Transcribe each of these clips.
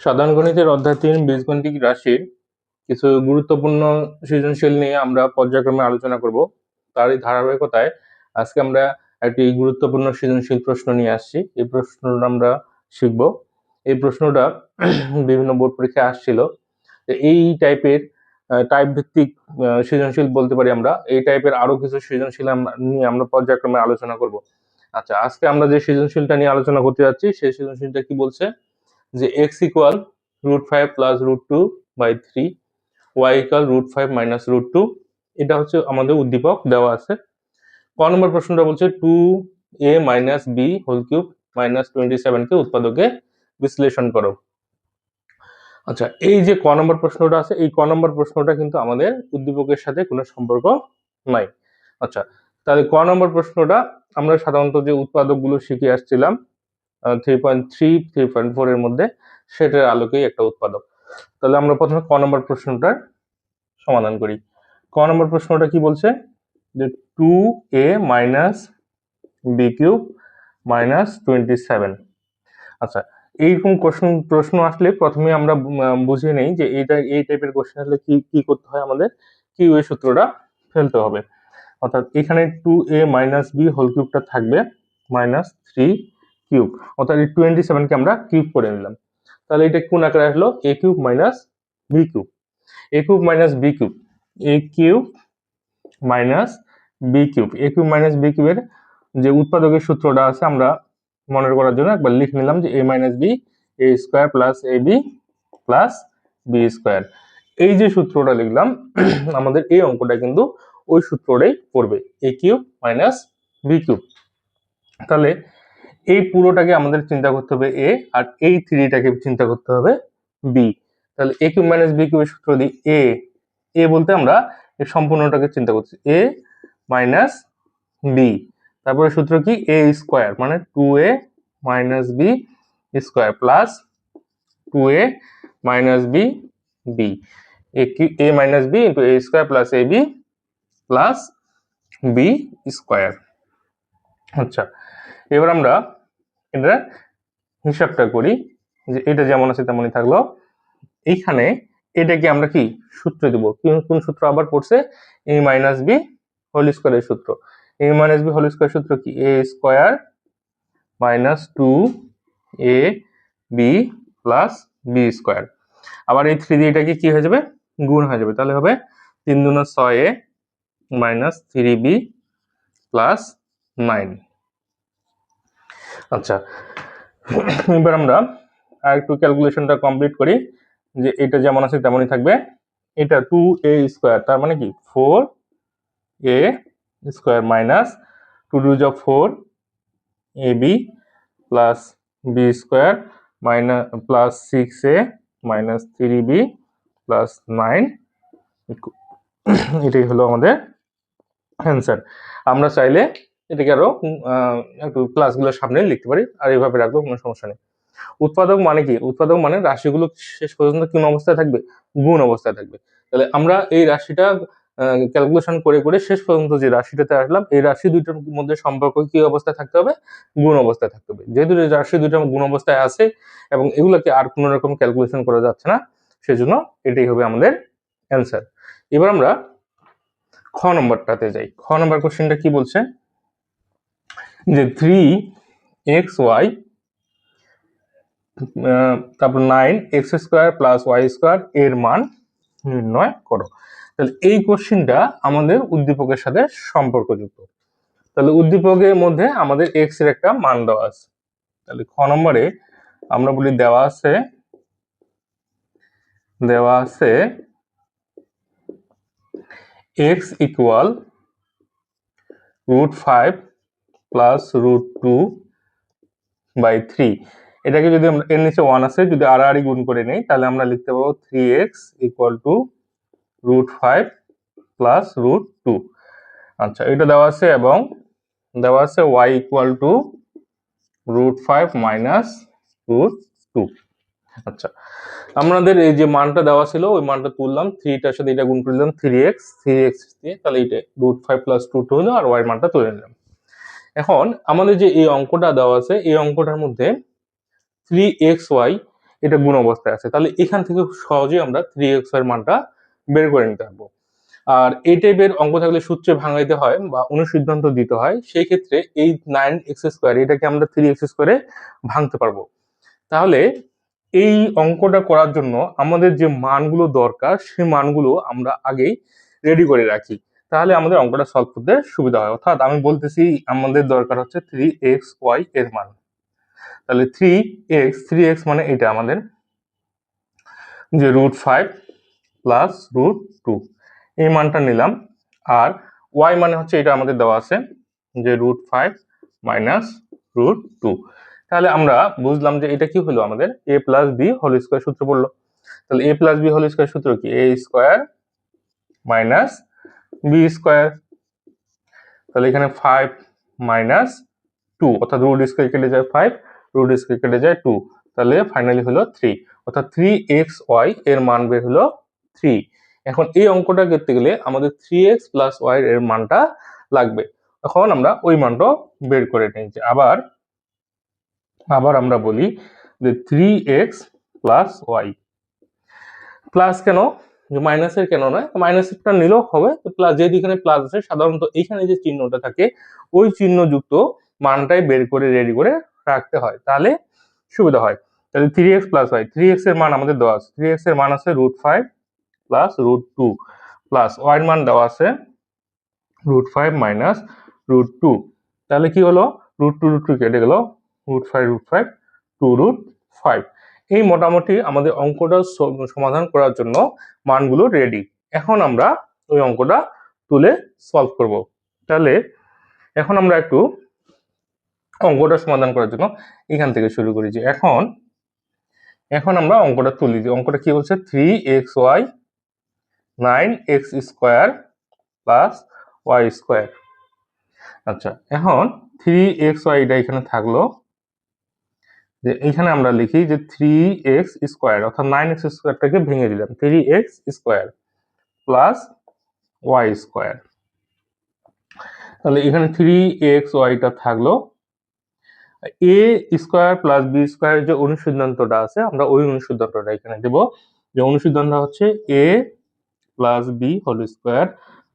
সাধারণ গণিতের অধ্যায় তিন বীজগণিতিক রাশির কিছু গুরুত্বপূর্ণ সৃজনশীল নিয়ে আমরা পর্যায়ক্রমে আলোচনা করব। তারই ধারাবাহিকতায় আজকে আমরা একটি গুরুত্বপূর্ণ সৃজনশীল প্রশ্ন নিয়ে আসছি। এই প্রশ্নটা আমরা শিখব। এই প্রশ্নটা বিভিন্ন বোর্ড পরীক্ষায় আসছিল এই টাইপের টাইপ ভিত্তিক সৃজনশীল বলতে পারি আমরা। এই টাইপের আরও কিছু সৃজনশীল নিয়ে আমরা পর্যায়ক্রমে আলোচনা করব। আচ্ছা আজকে আমরা যে সৃজনশীলটা নিয়ে আলোচনা করতে যাচ্ছি, সেই সৃজনশীলটা কি বলছে? যে X equal root five plus root two by three Y equal root five minus root two এটা হচ্ছে আমাদের উদ্দীপক দেওয়া আছে। ক নম্বর প্রশ্নটা বলছে two A minus B whole cube minus twenty সেভেনকে উৎপাদকে বিশ্লেষণ করো। আচ্ছা এই যে ক নম্বর প্রশ্নটা আছে, এই ক নম্বর প্রশ্নটা কিন্তু আমাদের উদ্দীপকের সাথে কোনো সম্পর্ক নাই। আচ্ছা তাহলে ক নম্বর প্রশ্নটা আমরা সাধারণত যে উৎপাদকগুলো শিখে আসছিলাম three point three three point four এর মধ্যে সেটার আলোকেই একটা উৎপাদক। তাহলে আমরা প্রথমে ক নম্বর প্রশ্নটার সমাধান করি। ক নম্বর প্রশ্নটা কি বলছে? যে two A minus B cube minus twenty seven আচ্ছা এইরকম কোশ্চেন প্রশ্ন আসলে প্রথমে আমরা বুঝে নেই যে এইটা, এই টাইপের কোশ্চেন আসলে কি কি করতে হয় আমাদের। কিউ এর সূত্রটা ফেলতে হবে। অর্থাৎ এখানে two A minus B whole কিউবটা থাকবে মাইনাস থ্রি কিউব, অর্থাৎ এই টোয়েন্টি সেভেনকে আমরা কিউব করে নিলাম। তাহলে এটা কোন আকারে আসলো? A cube minus B cube. A cube minus B cube. A cube minus B cube. A cube minus B কিউবের যে উৎপাদকের সূত্রটা আছে, আমরা মনে করার জন্য একবার লিখে নিলাম যে A minus B A square plus A B plus B square এই যে সূত্রটা লিখলাম, আমাদের এই অঙ্কটা কিন্তু ওই সূত্রটাই পড়বে A cube minus B cube. তাহলে এই পুরোটাকে আমাদের চিন্তা করতে হবে এ আর এই থ্রিটাকে চিন্তা করতে হবে বি তাহলে এ কিউব মাইনাস বি কিউবের সূত্র দিই এ এ বলতে আমরা এই সম্পূর্ণটাকে চিন্তা করছি। এ মাইনাস বি তারপরে সূত্র কি? এ স্কোয়ার মানে two A minus B square plus two A minus B B A A minus B into A square plus A B plus B square. আচ্ছা এবার আমরা এটা হিসাবটা করি যে এটা যেমন আছে তেমনই থাকল। এইখানে এটাকে আমরা কি সূত্র দেব? কোন- সূত্র আবার পড়ছে? এ মাইনাস বি হোল স্কোয়ারের সূত্র। A minus B whole square সূত্র কি? A square minus two A B plus B square আবার এই থ্রি দিয়ে এটাকে কি হয়ে যাবে? গুণ হয়ে যাবে। তাহলে হবে তিন দুনো ছয় A minus three B plus nine আচ্ছা এবার আমরা আর একটু ক্যালকুলেশনটা কমপ্লিট করি যে এটা যেমন আছে তেমনই থাকবে। এটা টু এ স্কোয়ার তার মানে কি? Four A square minus two two যা four A B plus B square minus plus six A minus three B plus nine এটাই হলো আমাদের অ্যান্সার আমরা চাইলে এটাকে আরও একটু ক্লাসগুলোর সামনে লিখতে পারি, আর এইভাবে রাখব, কোনো সমস্যা নেই। উৎপাদক মানে কি? উৎপাদক মানে রাশিগুলো শেষ পর্যন্ত কোন অবস্থায় থাকবে? গুণ অবস্থায় থাকবে। তাহলে আমরা এই রাশিটা ক্যালকুলেশন করে করে শেষ পর্যন্ত যে রাশিটাতে আসলাম, এই রাশি দুইটার মধ্যে সম্পর্ক কি অবস্থায় থাকতে হবে? গুণ অবস্থায় থাকতে হবে। যেহেতু রাশি দুইটা গুণ অবস্থায় আছে, এবং এগুলোকে আর কোনো রকম ক্যালকুলেশন করা যাচ্ছে না, সেজন্য এটাই হবে আমাদের অ্যান্সার এবার আমরা খ নম্বরটাতে যাই। খ নম্বর কোশ্চেনটা কি বলছে? যে থ্রি এক্স ওয়াই তারপর nine X square plus Y square এর মান নির্ণয় করো। তাহলে এই কোশ্চেনটা আমাদের উদ্দীপকের সাথে সম্পর্কযুক্ত। তাহলে উদ্দীপকের মধ্যে আমাদের এক্সের একটা মান দেওয়া আছে। তাহলে খ নম্বরে আমরা বলি দেওয়া আছে দেওয়া আছে x equal root five plus root two by three এটাকে যদি আমরা এর নিচে ওয়ান আছে, যদি আড়াআড়ি গুণ করে নেই, তাহলে আমরা লিখতে পারব three x equal to root five plus root two আচ্ছা এটা দেওয়া আছে এবং দেওয়া আছে y equal to root five minus root two আচ্ছা আমাদের এই যে মানটা দেওয়া ছিল, ওই মানটা তুললাম থ্রিটার সাথে এটা গুণ করে দিলাম থ্রি এক্স থ্রি এক্স দিয়ে, তাহলে এটা root five plus two two হলো, আর ওয়াই মানটা তুলে নিলাম। এখন আমাদের যে এই অঙ্কটা দেওয়া আছে, এই অঙ্কটার মধ্যে থ্রি এক্স ওয়াই এটা গুণ অবস্থায় আছে। তাহলে এখান থেকে সহজে আমরা থ্রি এক্সের মানটা বের করে নিতে পারব। আর এই টাইপের অঙ্ক থাকলে সূত্রে ভাঙাইতে হয় বা অনুসিদ্ধান্ত দিতে হয়, সেই ক্ষেত্রে এই নাইন এক্স স্কোয়ার এটাকে আমরা থ্রি এক্স স্কোয়ারে ভাঙতে পারব। তাহলে এই অঙ্কটা করার জন্য আমাদের যে মানগুলো দরকার, সেই মানগুলো আমরা আগেই রেডি করে রাখি। তাহলে আমাদের অঙ্কটা সলভ করতে সুবিধা হয়। অর্থাৎ আমি বলতেছি আমাদের দরকার হচ্ছে থ্রি এক্স ওয়াই এর মান। তাহলে থ্রি এক্স থ্রি এক্স মানে এটা আমাদের যে root five plus root two এই মানটা নিলাম। আর ওয়াই মানে হচ্ছে এটা আমাদের দেওয়া আছে যে root five minus root two তাহলে আমরা বুঝলাম যে এটা কি হলো আমাদের? A plus b whole square সূত্র পড়ল। তাহলে a plus b whole square সূত্র কি? A square minus b square তাহলে এখানে ফাইভ মাইনাস টু অর্থাৎ রুট স্কোয়ার কেটে যায় ফাইভ রুট স্কোয়ার কেটে যায় টু তাহলে ফাইনালি হলো থ্রি অর্থাৎ থ্রি এক্স ওয়াই এর মান বের হলো থ্রি এখন এই অঙ্কটা করতে গেলে আমাদের থ্রি এক্স প্লাস ওয়াই এর মানটা লাগবে, এখন আমরা ওই মানটা বের করে নিয়েছি আবার আবার আমরা বলি যে three x plus y plus কেন? যে মাইনাসের কেন নয় মাইনাসেরটা নিলেও হবে, তো প্লাস এখানে প্লাস আছে, সাধারণত এইখানে যে চিহ্নটা থাকে, ওই চিহ্নযুক্ত মানটাই বের করে রেডি করে রাখতে হয়। তাহলে সুবিধা হয়। তাহলে three x plus y three এক্সের মান আমাদের দেওয়া আছে। থ্রি এক্সের মান আছে root five plus root two plus y মান দেওয়া আছে root five minus root two তাহলে কি হলো? রুট টু রুট টু কেটে গেল। Root five root five two root five এই মোটামুটি আমাদের অঙ্কটা সমাধান করার জন্য মানগুলো রেডি এখন আমরা ওই অঙ্কটা তুলে সলভ করব। তাহলে এখন আমরা একটু অঙ্কটা সমাধান করার জন্য এখান থেকে শুরু করি যে এখন এখন আমরা অঙ্কটা তুলি অঙ্কটা কি বলছে? Three x y nine x square plus y square আচ্ছা এখন থ্রি এক্স ওয়াইটা এখানে থাকল। যে এখানে আমরা লিখি যে থ্রি এক্স স্কোয়ার অর্থাৎ নাইন এক্স স্কোয়ারটাকে ভেঙে দিলাম। Three x square plus y square তাহলে এখানে থ্রি এক্স ওয়াইটা থাকল। A square plus b square যে অনুসিদ্ধান্তটা আছে, আমরা ওই অনুসিদ্ধান্তটা এখানে দেব। যে অনুসিদ্ধান্ত হচ্ছে a plus b whole square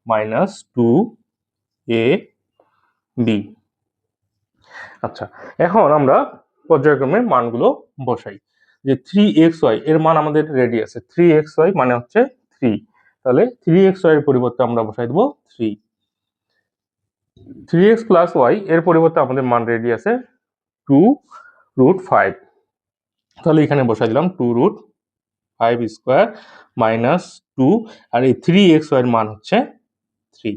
minus two a b আচ্ছা এখন আমরা পর্যায়ক্রমে মানগুলো বসাই। যে থ্রি এক্স ওয়াই এর মান আমাদের রেডি আছে। থ্রি এক্স ওয়াই মানে হচ্ছে থ্রি তাহলে থ্রি এক্স ওয়াই এর পরিবর্তে আমরা বসাই দেবো three three x plus y এর পরিবর্তে আমাদের মান রেডি আছে টু রুট ফাইভ তাহলে এখানে বসাই দিলাম two root five square minus two আর এই থ্রি এক্স ওয়াই এর মান হচ্ছে থ্রি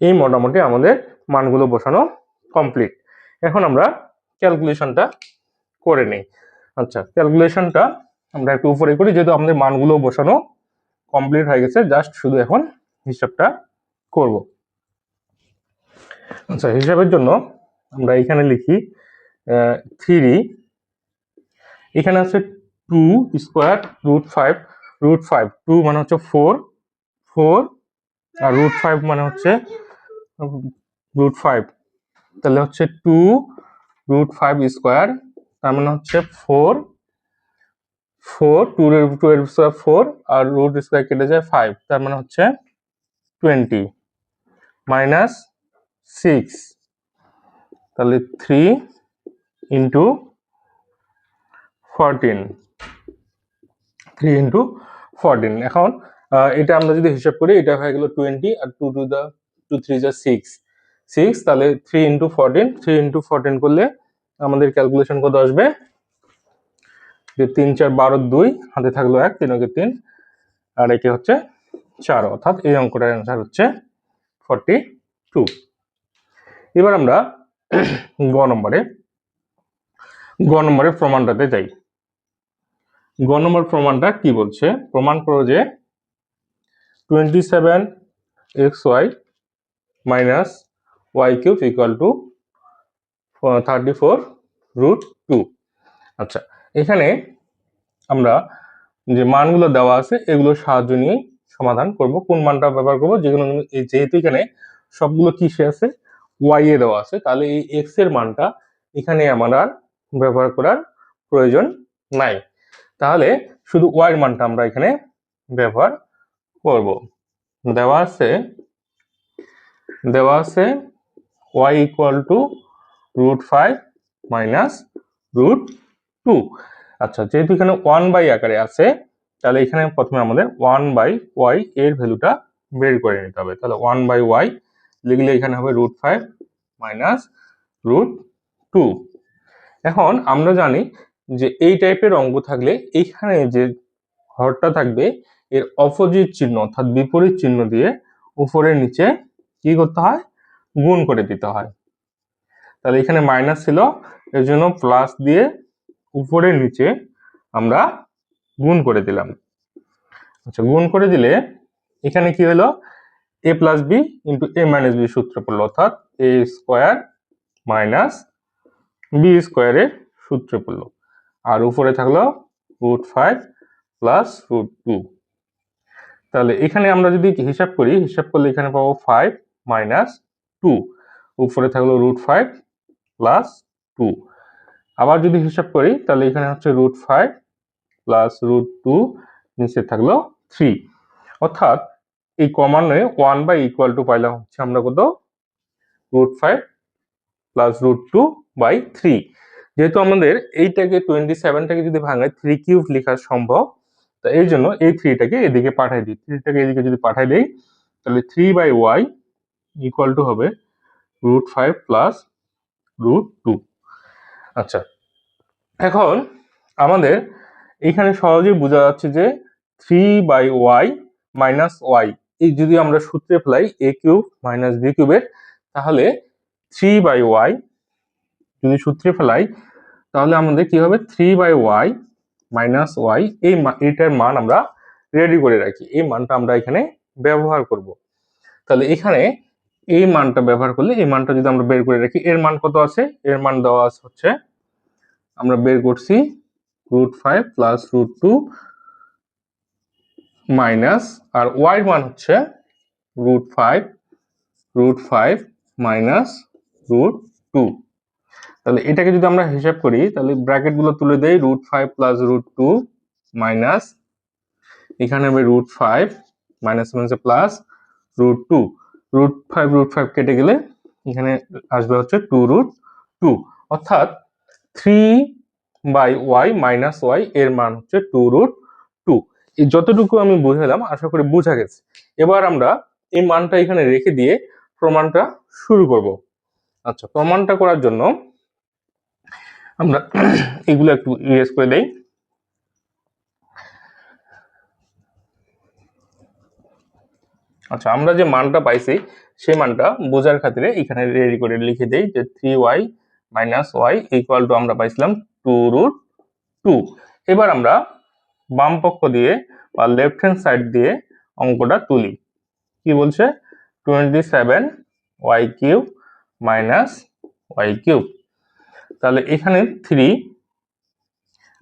এই মোটামুটি আমাদের মানগুলো বসানো কমপ্লিট এখন আমরা ক্যালকুলেশনটা করে নেই। আচ্ছা ক্যালকুলেশনটা আমরা একটু উপরে করি, যেহেতু আমাদের মানগুলো বসানো কমপ্লিট হয়ে গেছে জাস্ট শুধু এখন হিসাবটা করব। আচ্ছা হিসাবের জন্য আমরা এখানে লিখি থ্রি এখানে আছে two square root five root five two মানে হচ্ছে ফোর ফোর আর রুট ফাইভ মানে হচ্ছে রুট ফাইভ তাহলে হচ্ছে টু রুট ফাইভ স্কোয়ার তার মানে হচ্ছে ফোর ফোর টু টু এর স্কোয়ার ফোর আর রুট স্কোয়ার কেটে যায় ফাইভ তার মানে হচ্ছে টোয়েন্টি মাইনাস সিক্স তাহলে three into fourteen three into fourteen এখন এটা আমরা যদি হিসাব করি, এটা হয়ে গেল টোয়েন্টি আর টু টু দা টু থ্রি যা সিক্স সিক্স তাহলে three into fourteen three into fourteen করলে আমাদের ক্যালকুলেশন কত আসবে? যে তিন, চার, বারো, দুই, হাতে থাকল এক, তিন ওকে তিন, আর একে হচ্ছে চার, অর্থাৎ এই অঙ্কটার অ্যান্সার হচ্ছে ফর্টি টু এবার আমরা গ নম্বরে, গ নম্বরের প্রমাণটাতে যাই। গ নম্বর প্রমাণটা কি বলছে? প্রমাণ করো যে twenty seven x y minus y cube equal to thirty four root two আচ্ছা এখানে আমরা যে মানগুলো দেওয়া আছে, এগুলোর সাহায্য নিয়ে সমাধান করব। কোন মানটা ব্যবহার করব? যেগুলো যেহেতু এখানে সবগুলো কিসে আছে? ওয়াই এ দেওয়া আছে। তাহলে এই এক্সের মানটা এখানে আমার আর ব্যবহার করার প্রয়োজন নাই। তাহলে শুধু ওয়াই মানটা আমরা এখানে ব্যবহার করব। দেওয়া আছে দেওয়া আছে y equal to root five minus root two আচ্ছা যেহেতু এখানে ওয়ান বাই আকারে আছে, তাহলে এখানে প্রথমে আমাদের ওয়ান বাই ওয়াই এর ভ্যালুটা বের করে নিতে হবে। তাহলে ওয়ান বাই ওয়াই লিখলে এখানে হবে root five minus root two এখন আমরা জানি যে এই টাইপের অঙ্ক থাকলে এইখানে যে হরটা থাকবে, এর অপোজিট চিহ্ন অর্থাৎ বিপরীত চিহ্ন দিয়ে উপরের নিচে কি করতে হয়? গুণ করে দিতে হয়। তাহলে এখানে মাইনাস ছিল, এর জন্য প্লাস দিয়ে উপরের নিচে আমরা গুণ করে দিলাম। আচ্ছা গুণ করে দিলে এখানে কি হলো? A plus b into a minus b সূত্র পড়ল, অর্থাৎ এ স্কোয়ার মাইনাস বি স্কোয়ারের সূত্র পড়ল। আর উপরে থাকল root five plus root two তাহলে এখানে আমরা যদি হিসাব করি, হিসাব করলে এখানে পাবো ফাইভ মাইনাস টু উপরে থাকল রুট ফাইভ প্লাস টু আবার যদি হিসাব করি, তাহলে এখানে হচ্ছে root five plus root two নিচে থাকল থ্রি অর্থাৎ এই কমানে ওয়ান বাই ইকুয়াল টু পাইলাম হচ্ছে আমরা কত? Root five plus root two by three যেহেতু আমাদের এইটাকে টোয়েন্টি সেভেনটাকে যদি ভাঙায় থ্রি কিউব লেখা সম্ভব, তো এই জন্য এই থ্রিটাকে এদিকে পাঠাই দিই। থ্রিটাকে এদিকে যদি পাঠাই দিই, তাহলে three by y equal to হবে root five plus root two আচ্ছা এখন আমাদের এখানে সহজেই বোঝা যাচ্ছে যে three by y minus y এই যদি আমরা সূত্রে ফেলাই এ কিউব মাইনাস বি কিউবের তাহলে থ্রি বাই ওয়াই যদি সূত্রে ফেলাই তাহলে আমাদের কি হবে? Three by y minus y এই এইটার মান আমরা রেডি করে রাখি। এই মানটা আমরা এখানে ব্যবহার করব। তাহলে এখানে এই মানটা ব্যবহার করলে এই মানটা যদি আমরা বের করে রাখি, এর মান কত আছে? এর মান দেওয়া আছে হচ্ছে, আমরা বের করছি root five plus root two minus আর ওয়াই মান হচ্ছে root five root five minus root two তাহলে এটাকে যদি আমরা হিসাব করি, তাহলে ব্র্যাকেটগুলো তুলে দেই root five plus root two minus এখানে হবে রুট ফাইভ মাইনাস মাইনাসে plus root two root five root five কেটে গেলে এখানে আসবে হচ্ছে টু রুট টু অর্থাৎ three by y minus y এর মান হচ্ছে টু রুট টু এই যতটুকু আমি বুঝালাম, আশা করি বোঝা গেছে। এবার আমরা এই মানটা এখানে রেখে দিয়ে প্রমাণটা শুরু করব। আচ্ছা প্রমাণটা করার জন্য আমরা এগুলো একটু ইরেজ করে দেই। আচ্ছা আমরা যে মানটা পাইছি, সেই মানটা বোঝার খাতিরে এখানে রেডি করে লিখে দেই যে three y minus y equal to আমরা পাইছিলাম টু রুট টু এবার আমরা বাম পক্ষ দিয়ে বা লেফট হ্যান্ড সাইড দিয়ে অঙ্কটা তুলি। কি বলছে? Twenty seven y cube minus y cube তাহলে এখানে থ্রি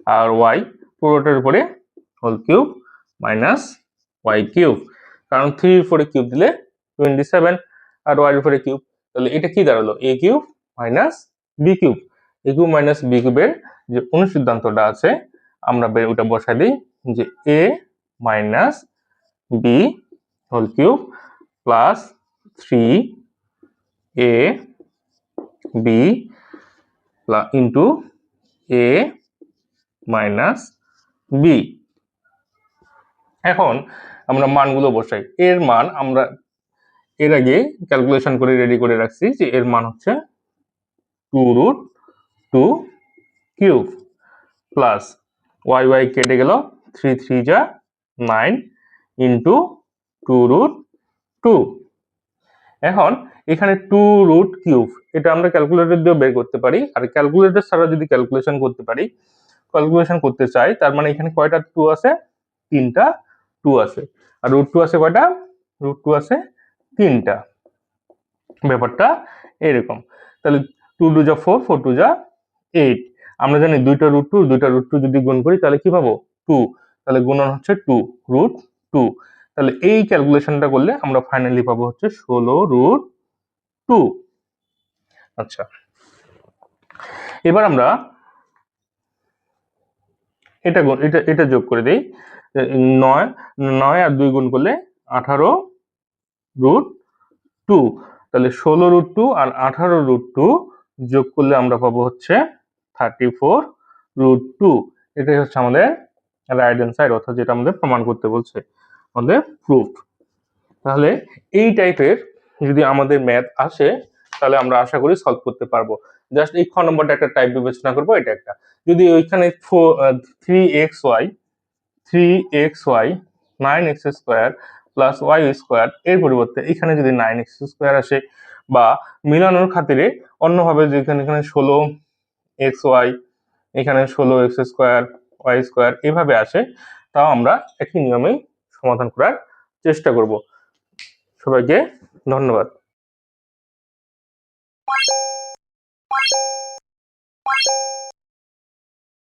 আর ওয়াই পুরোটার উপরে whole cube minus y cube কারণ থ্রির উপরে কিউব দিলে টোয়েন্টি সেভেন আর ওয়াই উপরে কিউব তাহলে এটা কি দাঁড়াল? A cube minus b cube a cube minus b কিউবের যে অনুসিদ্ধান্তটা আছে, আমরা ওটা বসাই দিই যে a minus b whole cube plus three a b into a minus b এখন আমরা মানগুলো বসাই। এর মান আমরা এর আগে ক্যালকুলেশন করে রেডি করে রাখছি যে এর মান হচ্ছে two root two cube plus y y কেটে গেল থ্রি থ্রি যা nine into two root two এখন এখানে টু রুট কিউব এটা আমরা ক্যালকুলেটর দিয়েও বের করতে পারি। আর ক্যালকুলেটর ছাড়া যদি ক্যালকুলেশন করতে পারি ক্যালকুলেশন করতে চাই, তার মানে এখানে কয়টা টু আছে? তিনটা টু আছে আর রুট টু আছে কয়টা? রুট টু আছে তিনটা। ব্যাপারটা এরকম। তাহলে টু টু যা ফোর ফোর টু যা এইট আমরা জানি দুইটা রুট টু দুইটা রুট টু যদি গুণ করি, তাহলে কি পাবো? টু তাহলে গুণন হচ্ছে টু রুট টু তাহলে এই ক্যালকুলেশনটা করলে আমরা ফাইনালি পাবো হচ্ছে ষোলো রুট টু আচ্ছা। এবার আমরা এটা গুণ, এটা এটা যোগ করে দেই নয় নয় আর দুই গুণ করলে আঠারো রুট টু। তাহলে ষোলো রুট টু আর আঠারো রুট টু যোগ করলে আমরা পাবো হচ্ছে থার্টি ফোর রুট টু। এটাই হচ্ছে আমাদের রাইট হ্যান্ড সাইড অর্থাৎ যেটা আমাদের প্রমাণ করতে বলছে, আমাদের প্রুফ তাহলে এই টাইপের যদি আমাদের ম্যাথ আসে, তাহলে আমরা আশা করি সলভ করতে পারব। জাস্ট এই খ নম্বরটা একটা টাইপ বিবেচনা করব, এটা একটা। যদি ওইখানে three x y three x y nine x square plus y square এর পরিবর্তে এখানে যদি নাইন এক্স স্কোয়ার আসে বা মিলানোর খাতিরে অন্যভাবে যেখানে এখানে ষোলো এক্স ওয়াই এখানে ষোলো এক্স স্কোয়ার ওয়াই স্কোয়ার এভাবে আসে, তাও আমরা একই নিয়মেই সমাধান করার চেষ্টা করব। সবাইকে ধন্যবাদ।